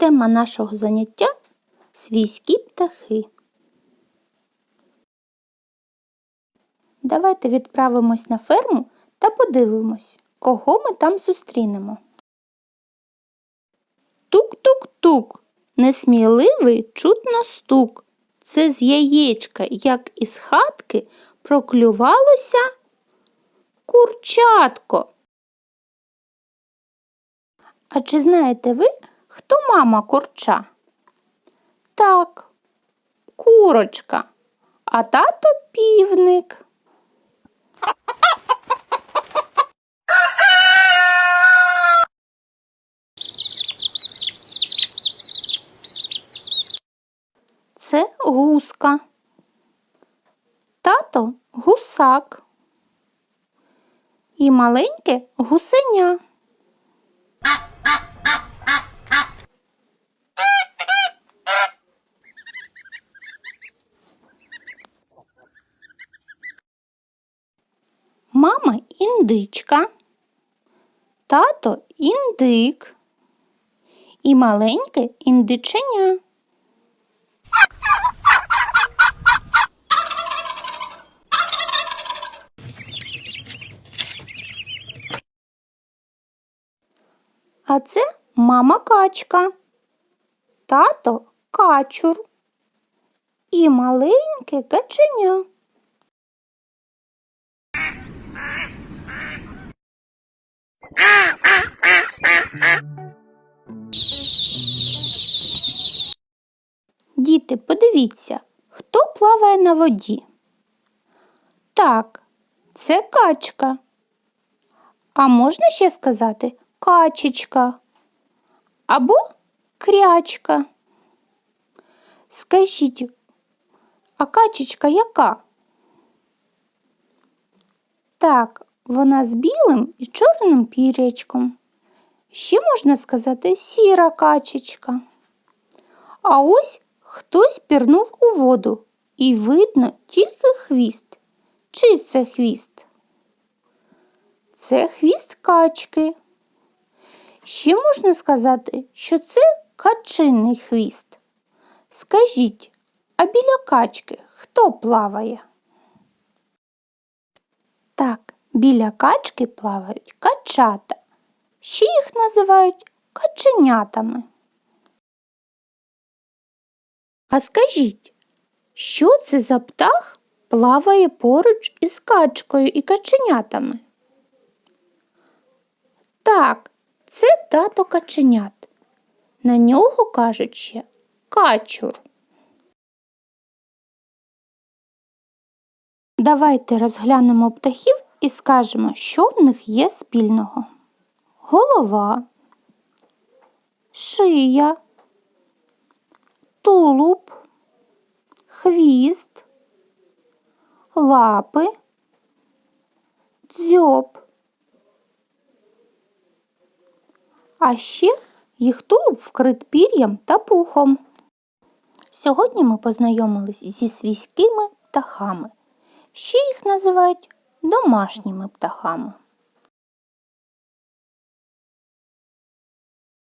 Тема нашого заняття свійські птахи. Давайте відправимось на ферму та подивимось, кого ми там зустрінемо. Тук-тук-тук, несміливий чутно стук. Це з яєчка, як із хатки, проклювалося курчатко. А чи знаєте ви, хто мама курча? Так, курочка, а тато півник. Це гуска. Тато гусак. І маленьке гусеня. Мама індичка, тато індик і маленьке індиченя. А це мама качка, тато качур і маленьке каченя. Діти, подивіться, хто плаває на воді? Так, це качка. А можна ще сказати качечка або крячка. Скажіть, а качечка яка? Так, вона з білим і чорним пірячком. Ще можна сказати сіра качечка. А ось хтось пірнув у воду і видно тільки хвіст. Чий це хвіст? Це хвіст качки. Ще можна сказати, що це качиний хвіст. Скажіть, а біля качки хто плаває? Так, біля качки плавають качата. Ще їх називають каченятами. А скажіть, що це за птах плаває поруч із качкою і каченятами? Так, це тато каченят. На нього кажуть ще качур. Давайте розглянемо птахів і скажемо, що в них є спільного. Голова, шия, тулуб, хвіст, лапи, дзьоб. А ще їх тулуб вкрит пір'ям та пухом. Сьогодні ми познайомились зі свійськими птахами. Ще їх називають домашніми птахами.